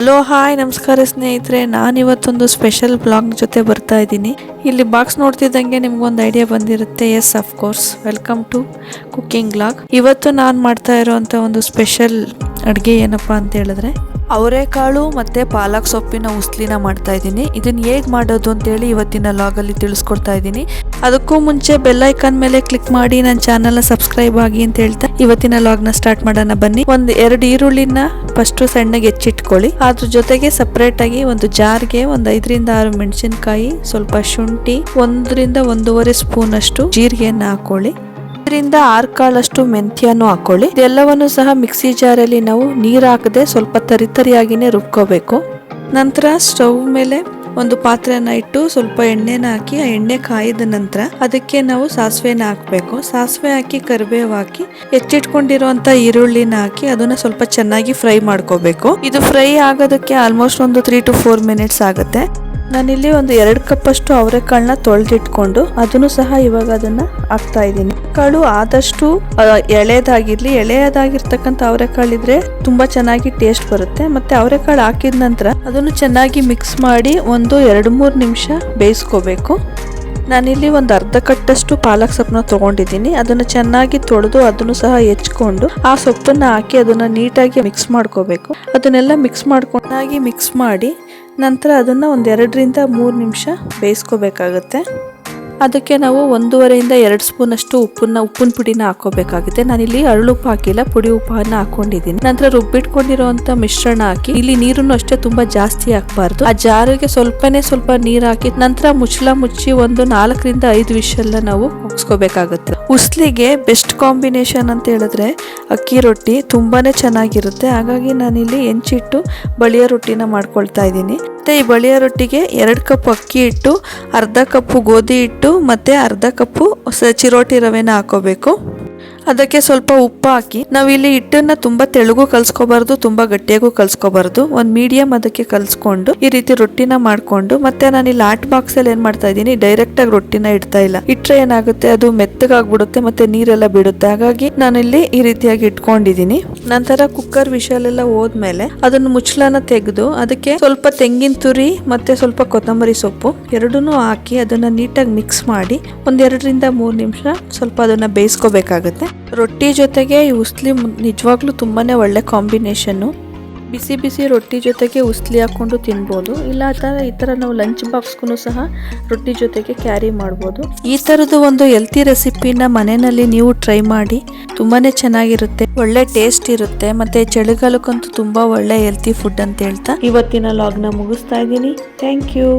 Hello hi ನಮಸ್ಕಾರ ಸ್ನೇಹಿತರೆ. ನಾನಿವತ್ತೊಂದು special blog ಜೊತೆ ಬರ್ತಾ ಇದ್ದೀನಿ. ಇಲ್ಲಿ ಬಾಕ್ಸ್ ನೋಡ್ತಿದ್ದಂಗೆ ನಿಮ್ಗೊಂದು ಐಡಿಯಾ ಬಂದಿರುತ್ತೆ. Yes of course welcome to cooking blog ಇವತ್ತು ನಾನು ಮಾಡ್ತಾ ಇರೋವಂಥ ಒಂದು ಸ್ಪೆಷಲ್ ಅಡುಗೆ ಏನಪ್ಪ ಅಂತ ಹೇಳಿದ್ರೆ ಅವರೆಕಾಳು ಮತ್ತು ಪಾಲಕ್ ಸೊಪ್ಪಿನ ಉಸ್ಲಿನ ಮಾಡ್ತಾ ಇದ್ದೀನಿ. ಇದನ್ನು ಹೇಗೆ ಮಾಡೋದು ಅಂತೇಳಿ ಇವತ್ತಿನ ಲಾಗಲ್ಲಿ ತಿಳಿಸ್ಕೊಡ್ತಾ ಇದ್ದೀನಿ. ಅದಕ್ಕೂ ಮುಂಚೆ ಬೆಲ್ ಐಕಾನ್ ಮೇಲೆ ಕ್ಲಿಕ್ ಮಾಡಿ ನನ್ನ ಚಾನಲ್ನ ಸಬ್ಸ್ಕ್ರೈಬ್ ಆಗಿ ಅಂತ ಹೇಳ್ತಾ ಇವತ್ತಿನ ಲಾಗ್ನ ಸ್ಟಾರ್ಟ್ ಮಾಡೋಣ ಬನ್ನಿ. ಒಂದು ಎರಡು ಈರುಳ್ಳಿನ ಫಸ್ಟ್ ಸಣ್ಣಗೆ ಹೆಚ್ಚಿಟ್ಕೊಳ್ಳಿ. ಅದ್ರ ಜೊತೆಗೆ ಸಪ್ರೇಟ್ ಆಗಿ ಒಂದು ಜಾರ್ಗೆ ಒಂದು ಐದರಿಂದ ಆರು ಮೆಣಸಿನಕಾಯಿ, ಸ್ವಲ್ಪ ಶುಂಠಿ, ಒಂದರಿಂದ ಒಂದೂವರೆ ಸ್ಪೂನ್ ಅಷ್ಟು ಜೀರಿಗೆಯನ್ನ ಹಾಕೊಳ್ಳಿ. ಇದರಿಂದ ಆರು ಕಾಳಷ್ಟು ಮೆಂತ್ಯನು ಹಾಕೊಳ್ಳಿ. ಇದೆಲ್ಲವನ್ನು ಸಹ ಮಿಕ್ಸಿ ಜಾರಲ್ಲಿ ನಾವು ನೀರು ಹಾಕದೆ ಸ್ವಲ್ಪ ತರಿತರಿಯಾಗಿನೇ ರುಬ್ಕೋಬೇಕು. ನಂತರ ಸ್ಟವ್ ಮೇಲೆ ಒಂದು ಪಾತ್ರೆನ ಇಟ್ಟು ಸ್ವಲ್ಪ ಎಣ್ಣೆನ ಹಾಕಿ, ಆ ಎಣ್ಣೆ ಕಾಯಿದ ನಂತರ ಅದಕ್ಕೆ ನಾವು ಸಾಸಿವೆನ ಹಾಕಬೇಕು. ಸಾಸಿವೆ ಹಾಕಿ, ಕರಿಬೇವು ಹಾಕಿ, ಹೆಚ್ಚಿಟ್ಕೊಂಡಿರುವಂತ ಈರುಳ್ಳಿನ ಹಾಕಿ ಅದನ್ನ ಸ್ವಲ್ಪ ಚೆನ್ನಾಗಿ ಫ್ರೈ ಮಾಡ್ಕೋಬೇಕು. ಇದು ಫ್ರೈ ಆಗೋದಕ್ಕೆ ಆಲ್ಮೋಸ್ಟ್ ಒಂದು ತ್ರೀ ಟು ಫೋರ್ ಮಿನಿಟ್ಸ್ ಆಗುತ್ತೆ. ನಾನಿಲ್ಲಿ ಒಂದು ಎರಡು ಕಪ್ ಅಷ್ಟು ಅವರೆಕಾಳನ್ನ ತೊಳೆದಿಟ್ಕೊಂಡು ಅದನ್ನು ಸಹ ಇವಾಗ ಅದನ್ನ ಹಾಕ್ತಾ ಇದ್ದೀನಿ. ಕಾಳು ಆದಷ್ಟು ಎಳೆಯದಾಗಿರಲಿ ಎಳೆಯದಾಗಿರ್ತಕ್ಕಂಥ ಅವರೆಕಾಳು ಇದ್ರೆ ತುಂಬಾ ಚೆನ್ನಾಗಿ ಟೇಸ್ಟ್ ಬರುತ್ತೆ. ಮತ್ತೆ ಅವರೆಕಾಳು ಹಾಕಿದ ನಂತರ ಅದನ್ನು ಚೆನ್ನಾಗಿ ಮಿಕ್ಸ್ ಮಾಡಿ ಒಂದು ಎರಡು ಮೂರು ನಿಮಿಷ ಬೇಯಿಸ್ಕೋಬೇಕು. ನಾನಿಲ್ಲಿ ಒಂದು ಅರ್ಧ ಕಟ್ಟಷ್ಟು ಪಾಲಕ್ ಸೊಪ್ಪನ್ನ ತೊಗೊಂಡಿದ್ದೀನಿ. ಅದನ್ನು ಚೆನ್ನಾಗಿ ತೊಳೆದು ಅದನ್ನು ಸಹ ಹೆಚ್ಕೊಂಡು ಆ ಸೊಪ್ಪನ್ನ ಹಾಕಿ ಅದನ್ನು ನೀಟಾಗಿ ಮಿಕ್ಸ್ ಮಾಡ್ಕೋಬೇಕು. ಅದನ್ನೆಲ್ಲ ಮಿಕ್ಸ್ ಮಾಡ್ಕೊಂಡಾಗಿ ಮಿಕ್ಸ್ ಮಾಡಿ ನಂತರ ಅದನ್ನು ಒಂದೆರಡರಿಂದ ಮೂರು ನಿಮಿಷ ಬೇಯಿಸ್ಕೋಬೇಕಾಗತ್ತೆ. ಅದಕ್ಕೆ ನಾವು ಒಂದೂವರೆಯಿಂದ ಎರಡು ಸ್ಪೂನ್ ಅಷ್ಟು ಉಪ್ಪನ್ನ, ಉಪ್ಪಿನ ಪುಡಿನ ಹಾಕೋಬೇಕಾಗುತ್ತೆ. ನಾನಿಲ್ಲಿ ಅರಳುಪ್ಪು ಹಾಕಿಲ್ಲ, ಪುಡಿ ಉಪ್ಪನ್ನ ಹಾಕೊಂಡಿದ್ದೀನಿ. ನಂತರ ರುಬ್ಬಿಟ್ಕೊಂಡಿರುವಂತ ಮಿಶ್ರಣ ಹಾಕಿ, ಇಲ್ಲಿ ನೀರನ್ನು ಅಷ್ಟೇ ತುಂಬಾ ಜಾಸ್ತಿ ಹಾಕಬಾರ್ದು. ಆ ಜಾರಿಗೆ ಸ್ವಲ್ಪನೇ ಸ್ವಲ್ಪ ನೀರು ಹಾಕಿ, ನಂತರ ಮುಚ್ಚಲ ಮುಚ್ಚಿ ಒಂದು ನಾಲ್ಕರಿಂದ ಐದು ವಿಷಲ್ಲ ನಾವು ಮುಗಿಸ್ಕೋಬೇಕಾಗುತ್ತೆ ಉಸ್ಲಿಗೆ ಬೆಸ್ಟ್ ಕಾಂಬಿನೇಷನ್ ಅಂತ ಹೇಳಿದ್ರೆ ಅಕ್ಕಿ ರೊಟ್ಟಿ ತುಂಬಾನೇ ಚೆನ್ನಾಗಿರುತ್ತೆ. ಹಾಗಾಗಿ ನಾನಿಲ್ಲಿ ಹೆಂಚಿಟ್ಟು ಬಳಿಯ ರೊಟ್ಟಿನ ಮಾಡ್ಕೊಳ್ತಾ ಇದ್ದೀನಿ. ಮತ್ತೆ ಈ ಬಳಿಯ ರೊಟ್ಟಿಗೆ ಎರಡು ಕಪ್ ಅಕ್ಕಿ ಹಿಟ್ಟು ಅರ್ಧ ಕಪ್ಪು ಗೋಧಿ ಹಿಟ್ಟು ಮತ್ತೆ ಅರ್ಧ ಕಪ್ಪು ಸ- ಚಿರೋಟಿ ರವೆನ ಹಾಕೋಬೇಕು. ಅದಕ್ಕೆ ಸ್ವಲ್ಪ ಉಪ್ಪು ಹಾಕಿ, ನಾವಿಲ್ಲಿ ಹಿಟ್ಟನ್ನ ತುಂಬಾ ತೆಳುಗೂ ಕಲ್ಸ್ಕೋಬಾರ್ದು, ತುಂಬಾ ಗಟ್ಟಿಯಾಗೂ ಕಲ್ಸ್ಕೋಬಾರ್ದು. ಒಂದು ಮೀಡಿಯಂ ಅದಕ್ಕೆ ಕಲ್ಸ್ಕೊಂಡು, ಈ ರೀತಿ ರೊಟ್ಟಿನ ಮಾಡ್ಕೊಂಡು, ಮತ್ತೆ ನಾನು ಇಲ್ಲಿ ಆಟ್ ಬಾಕ್ಸ್ ಅಲ್ಲಿ ಏನ್ ಮಾಡ್ತಾ ಇದ್ದೀನಿ ಡೈರೆಕ್ಟ್ ಆಗಿ ರೊಟ್ಟಿನ ಇಡ್ತಾ ಇಲ್ಲ. ಇಟ್ರೆ ಏನಾಗುತ್ತೆ, ಅದು ಮೆತ್ತಗಾಗ್ಬಿಡುತ್ತೆ, ಮತ್ತೆ ನೀರೆಲ್ಲ ಬಿಡುತ್ತೆ. ಹಾಗಾಗಿ ನಾನಿಲ್ಲಿ ಈ ರೀತಿಯಾಗಿ ಇಟ್ಕೊಂಡಿದ್ದೀನಿ. ನಂತರ ಕುಕ್ಕರ್ ವಿಷಲ್ ಎಲ್ಲ ಹೋದ್ಮೇಲೆ ಅದನ್ನ ಮುಚ್ಚಳನ ತೆಗೆದು, ಅದಕ್ಕೆ ಸ್ವಲ್ಪ ತೆಂಗಿನ ತುರಿ, ಮತ್ತೆ ಸ್ವಲ್ಪ ಕೊತ್ತಂಬರಿ ಸೊಪ್ಪು, ಎರಡನ್ನೂ ಹಾಕಿ ಅದನ್ನ ನೀಟಾಗಿ ಮಿಕ್ಸ್ ಮಾಡಿ ಒಂದೆರಡರಿಂದ ಮೂರು ನಿಮಿಷ ಸ್ವಲ್ಪ ಅದನ್ನ ಬೇಯಿಸ್ಕೋಬೇಕಾಗತ್ತೆ. ರೊಟ್ಟಿ ಜೊತೆಗೆ ಈ ಉಸ್ಲಿ ನಿಜವಾಗ್ಲೂ ತುಂಬಾನೇ ಒಳ್ಳೆ ಕಾಂಬಿನೇಷನ್ನು. ಬಿಸಿ ಬಿಸಿ ರೊಟ್ಟಿ ಜೊತೆಗೆ ಉಸ್ಲಿ ಹಾಕೊಂಡು ತಿನ್ಬೋದು. ಇಲ್ಲ, ಆ ಥರ ಈ ಥರ ನಾವು ಲಂಚ್ ಬಾಕ್ಸ್ಗೂ ಸಹ ರೊಟ್ಟಿ ಜೊತೆಗೆ ಕ್ಯಾರಿ ಮಾಡ್ಬೋದು. ಈ ಥರದ್ದು ಒಂದು ಹೆಲ್ತಿ ರೆಸಿಪಿನ ಮನೆಯಲ್ಲಿ ನೀವು ಟ್ರೈ ಮಾಡಿ. ತುಂಬಾನೇ ಚೆನ್ನಾಗಿರುತ್ತೆ. ಒಳ್ಳೆ ಟೇಸ್ಟ್ ಇರುತ್ತೆ. ಮತ್ತೆ ಚಳಿಗಾಲಕ್ಕಂತೂ ತುಂಬ ಒಳ್ಳೆ ಹೆಲ್ತಿ ಫುಡ್ ಅಂತ ಹೇಳ್ತಾ ಇವತ್ತಿನ ಲಾಗ್ನ ಮುಗಿಸ್ತಾ ಇದ್ದೀನಿ. Thank you.